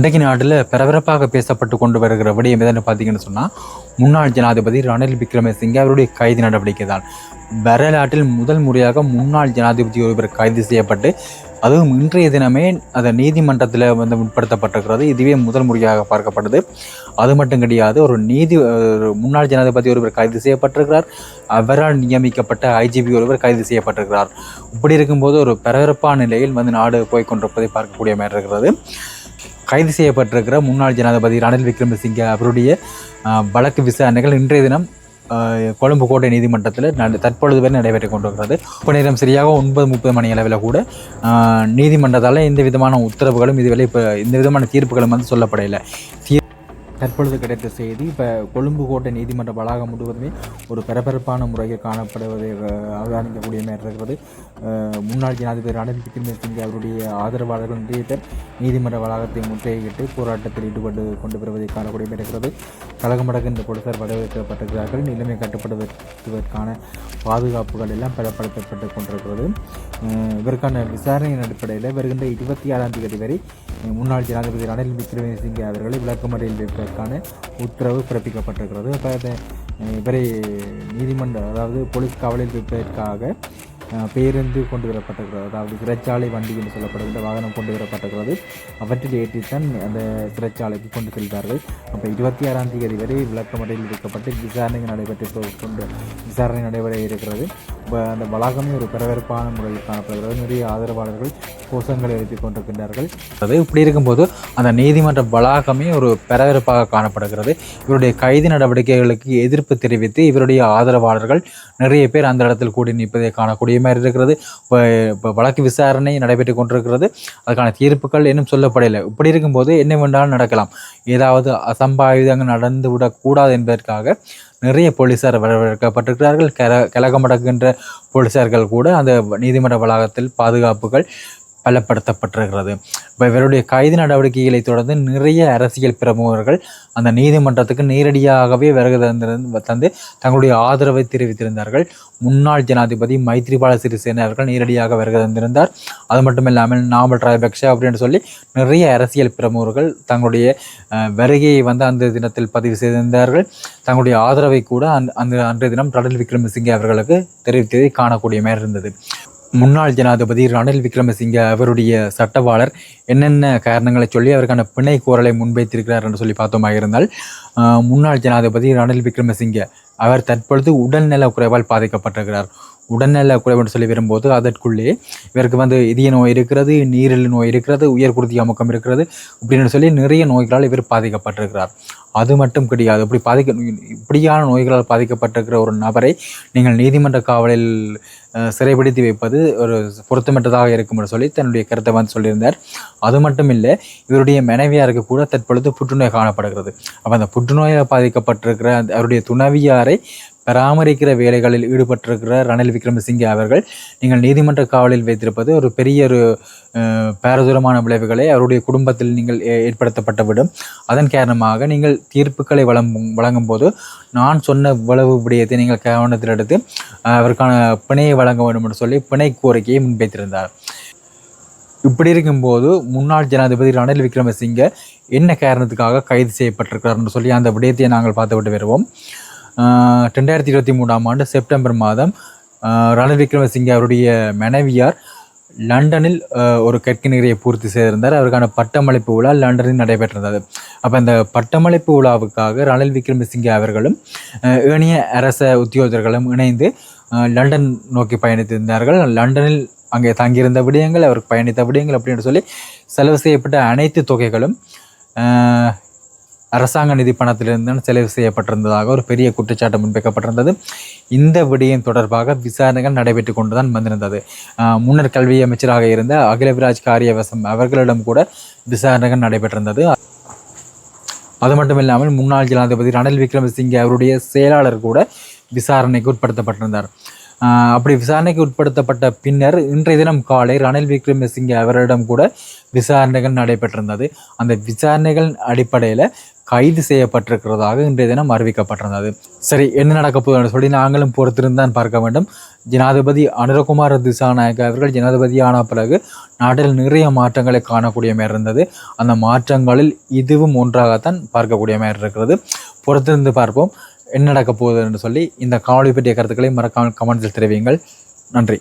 இன்றைக்கு நாட்டில் பரபரப்பாக பேசப்பட்டு கொண்டு வருகிற விடயம் எதுன்னு பார்த்தீங்கன்னு சொன்னால் முன்னாள் ஜனாதிபதி ரணில் விக்ரமசிங்கே அவருடைய கைது நடவடிக்கை தான் வரலாற்றில் முதல் முறையாக முன்னாள் ஜனாதிபதி ஒருவர் கைது செய்யப்பட்டு அதுவும் இன்றைய தினமே அந்த நீதிமன்றத்தில் வந்து முற்படுத்தப்பட்டிருக்கிறது. இதுவே முதல் முறையாக பார்க்கப்படுது. அது மட்டும் கிடையாது ஒரு நீதி ஒரு முன்னாள் ஜனாதிபதி ஒருவர் கைது செய்யப்பட்டிருக்கிறார். அவரால் நியமிக்கப்பட்ட ஐஜிபி ஒருவர் கைது செய்யப்பட்டிருக்கிறார். இப்படி இருக்கும்போது ஒரு பரபரப்பான நிலையில் வந்து நாடு போய் கொண்டிருப்பதை பார்க்கக்கூடிய மாதிரி இருக்கிறது. கைது செய்யப்பட்டிருக்கிற முன்னாள் ஜனாதிபதி ரணில் விக்ரமசிங்கே அவருடைய வழக்கு விசாரணைகள் இன்றைய தினம் கொழும்பு கோட்டை நீதிமன்றத்தில் தற்பொழுது வரை நடைபெற்றுக் கொண்டிருக்கிறது. இப்போ நேரம் சரியாக ஒன்பது முப்பது மணி அளவில் கூட நீதிமன்றத்தால் எந்த விதமான உத்தரவுகளும் இதுவரை இப்போ எந்த விதமான தீர்ப்புகளும் வந்து சொல்லப்படவில்லை. தீ தற்பொழுது கிடைத்த செய்தி இப்போ கொழும்பு கோட்டை நீதிமன்ற வளாகம் முழுவதுமே ஒரு பரபரப்பான முறையில் காணப்படுவதை அவதானிக்கக்கூடிய மாதிரி இருக்கிறது. முன்னாள் ஜனாதிபதி ரணில் விக்ரமசிங்கே அவருடைய ஆதரவாளர்கள் நிறைய பேர் நீதிமன்ற வளாகத்தை முற்றுகையிட்டு போராட்டத்தில் ஈடுபட்டு கொண்டு வருவதை காணக்கூடிய மாதிரி இருக்கிறது. இந்த போலீசார் வரவேற்கப்பட்டிருக்கிறார்கள். நிலைமை கட்டுப்படுத்துவதற்கான பாதுகாப்புகள் எல்லாம் பலப்படுத்தப்பட்டு கொண்டிருக்கிறது. இவருக்கான இதற்கான விசாரணையின் அடிப்படையில் வருகின்ற இருபத்தி ஆறாம் தேதி வரை முன்னாள் ஜனாதிபதி ரணில் விக்ரமசிங்கே அவர்களை விளக்கமறையில் வைப்பதற்கான உத்தரவு பிறப்பிக்கப்பட்டிருக்கிறது. அப்போ இவரை நீதிமன்ற அதாவது போலீஸ் காவலில் வைப்பதற்காக பேருந்து கொண்டு வரப்பட்டிருக்கிறது. அதாவது சிறைச்சாலை வண்டி என்று சொல்லப்படுகின்ற வாகனம் கொண்டு வரப்பட்டிருக்கிறது. அவற்றில் ஏற்றித்தான் அந்த சிறைச்சாலைக்கு கொண்டு செல்வார்கள் அப்போ இருபத்தி ஆறாம் தேதி வரை விளக்கமடையில் வைக்கப்பட்டு விசாரணை நடைபெற்று கொண்டு விசாரணை நடைபெற இருக்கிறது. அந்த வளாகமே ஒரு பரபரப்பான முறையில் காணப்படுகிறது. நிறைய ஆதரவாளர்கள் கோஷங்களை எழுதி கொண்டிருக்கின்றார்கள். அது இப்படி இருக்கும்போது அந்த நீதிமன்ற வளாகமே ஒரு பரபரப்பாக காணப்படுகிறது. இவருடைய கைது நடவடிக்கைகளுக்கு எதிர்ப்பு தெரிவித்து இவருடைய ஆதரவாளர்கள் நிறைய பேர் அந்த இடத்தில் கூடி நிற்பதை காணக்கூடிய மாதிரி இருக்கிறது. இப்போ இப்போ வழக்கு விசாரணை நடைபெற்று கொண்டிருக்கிறது. அதுக்கான தீர்ப்புகள் இன்னும் சொல்லப்படவில்லை இப்படி இருக்கும்போது என்ன வேண்டாலும் நடக்கலாம். ஏதாவது அசம்பாவிதங்கள் நடந்து விடக்கூடாது என்பதற்காக நிறைய போலீசார் வரவேற்கப்பட்டிருக்கிறார்கள். கல கலகமடக்கின்ற போலீசார்கள் கூட அந்த நீதிமன்ற வளாகத்தில் பாதுகாப்புகள் பலப்படுத்தப்பட்டிருக்கிறது. இப்போ இவருடைய கைது நடவடிக்கைகளை தொடர்ந்து நிறைய அரசியல் பிரமுகர்கள் அந்த நீதிமன்றத்துக்கு நேரடியாகவே விறகு தந்திருந்து தந்து தங்களுடைய ஆதரவை தெரிவித்திருந்தார்கள். முன்னாள் ஜனாதிபதி மைத்ரிபால சிறிசேன அவர்கள் நேரடியாக விறகு தந்திருந்தார். அது மட்டும் இல்லாமல் நாமல் ராஜபக்ஷ அப்படின்னு சொல்லி நிறைய அரசியல் பிரமுகர்கள் தங்களுடைய வருகையை வந்து அந்த தினத்தில் பதிவு செய்திருந்தார்கள். தங்களுடைய ஆதரவை கூட அந் அந்த அன்றைய தினம் ரணில் விக்ரமசிங்கே அவர்களுக்கு தெரிவித்ததை காணக்கூடிய மாதிரி இருந்தது. முன்னாள் ஜனாதிபதி ரணில் விக்ரமசிங்கே அவருடைய சட்டவாளர் என்னென்ன காரணங்களை சொல்லி அவருக்கான பிணை கோரலை முன்வைத்திருக்கிறார் என்று சொல்லி பார்த்தோமாக இருந்தால் ஆஹ், முன்னாள் ஜனாதிபதி ரணில் விக்ரமசிங்கே அவர் தற்பொழுது உடல்நல குறைவால் பாதிக்கப்பட்டிருக்கிறார். உடல்நல குறைவுன்னு சொல்லி வரும்போது அதற்குள்ளே இவருக்கு வந்து இதய நோய் இருக்கிறது நீரிழிவு நோய் இருக்கிறது உயர் குருதி அமுக்கம் இருக்கிறது அப்படின்னு சொல்லி நிறைய நோய்களால் இவர் பாதிக்கப்பட்டிருக்கிறார். அது மட்டும் கிடையாது. இப்படி பாதிக்க இப்படியான நோய்களால் பாதிக்கப்பட்டிருக்கிற ஒரு நபரை நீங்கள் நீதிமன்ற காவலில் சிறைப்படுத்தி சிறைபிடித்து வைப்பது ஒரு பொருத்தமற்றதாக இருக்கும் என்று சொல்லி தன்னுடைய கருத்தை வந்து சொல்லியிருந்தார். அது மட்டும் இல்லை இவருடைய மனைவியாருக்கு கூட தற்பொழுது புற்றுநோய் காணப்படுகிறது. அப்போ அந்த புற்றுநோயால் பாதிக்கப்பட்டிருக்கிற அந்த அவருடைய துணவியாரை பராமரிக்கிற வேலைகளில் ஈடுபட்டிருக்கிற ரணில் விக்ரமசிங்கே அவர்கள் நீங்கள் நீதிமன்ற காவலில் வைத்திருப்பது ஒரு பெரிய ஒரு பேரதூரமான விளைவுகளை. அவருடைய குடும்பத்தில் நீங்கள் ஏ- ஏற்படுத்தப்பட்டுவிடும் அதன் காரணமாக நீங்கள் தீர்ப்புகளை வழங்கும் வழங்கும் போது நான் சொன்ன இவ்வளவு விடயத்தை நீங்கள் கவனத்தில் எடுத்து அவருக்கான பிணையை வழங்க வேண்டும் என்று சொல்லி பிணை கோரிக்கையை முன்வைத்திருந்தார். இப்படி இருக்கும்போது முன்னாள் ஜனாதிபதி ரணில் விக்ரமசிங்கே என்ன காரணத்துக்காக கைது செய்யப்பட்டிருக்கிறார்னு சொல்லி அந்த விடயத்தை நாங்கள் பார்த்துவிட்டு வருவோம். ரெண்டாயிரத்தி இருபத்தி மூணாம் ஆண்டு செப்டம்பர் மாதம் ரணில் விக்ரமசிங்கே அவருடைய மனைவியார் லண்டனில் ஒரு கற்க நிறையை பூர்த்தி செய்திருந்தார். அவருக்கான பட்டமளிப்பு விழா லண்டனில் நடைபெற்றிருந்தது. அப்போ அந்த பட்டமளிப்பு விழாவுக்காக ரணில் விக்ரமசிங்கே அவர்களும் ஏனைய அரச உத்தியோகர்களும் இணைந்து லண்டன் நோக்கி பயணித்திருந்தார்கள். லண்டனில் அங்கே தங்கியிருந்த விடயங்கள் அவருக்கு பயணித்த விடயங்கள் அப்படின்னு சொல்லி செலவு செய்யப்பட்ட அனைத்து தொகைகளும் அரசாங்க நிதி பணத்திலிருந்து செலவு செய்யப்பட்டிருந்ததாக ஒரு பெரிய குற்றச்சாட்டு முன்வைக்கப்பட்டிருந்தது. இந்த விடயம் தொடர்பாக விசாரணைகள் நடைபெற்று கொண்டுதான் வந்திருந்தது. ஆஹ், முன்னர் கல்வி அமைச்சராக இருந்த அகிலவிராஜ் காரியவசம் அவர்களிடம் கூட விசாரணைகள் நடைபெற்றிருந்தது. அது மட்டும் இல்லாமல் முன்னாள் ஜனாதிபதி ரணில் விக்ரமசிங்கே அவருடைய செயலாளர் கூட விசாரணைக்கு உட்படுத்தப்பட்டிருந்தார். அப்படி விசாரணைக்கு உட்படுத்தப்பட்ட பின்னர் இன்றைய தினம் காலை ரணில் விக்ரமசிங்கே அவரிடம் கூட விசாரணைகள் நடைபெற்றிருந்தது. அந்த விசாரணைகள் அடிப்படையில் கைது செய்யப்பட்டிருக்கிறதாக இன்றைய தினம் அறிவிக்கப்பட்டிருந்தது. சரி என்ன நடக்க போகுதுன்னு சொல்லி நாங்களும் பொறுத்திருந்து தான் பார்க்க வேண்டும். ஜனாதிபதி அனுரகுமார் திசாநாயக் அவர்கள் ஜனாதிபதி ஆன பிறகு நாட்டில் நிறைய மாற்றங்களை காணக்கூடிய மாதிரி இருந்தது. அந்த மாற்றங்களில் இதுவும் ஒன்றாகத்தான் பார்க்கக்கூடிய மாதிரி இருக்கிறது. பொறுத்திருந்து பார்ப்போம். என்ன நடக்க போகுது என்று சொல்லி இந்த காணொலி பற்றிய கருத்துக்களை மறக்காமல் கமெண்ட்ஸில் தெரிவிங்கள் நன்றி.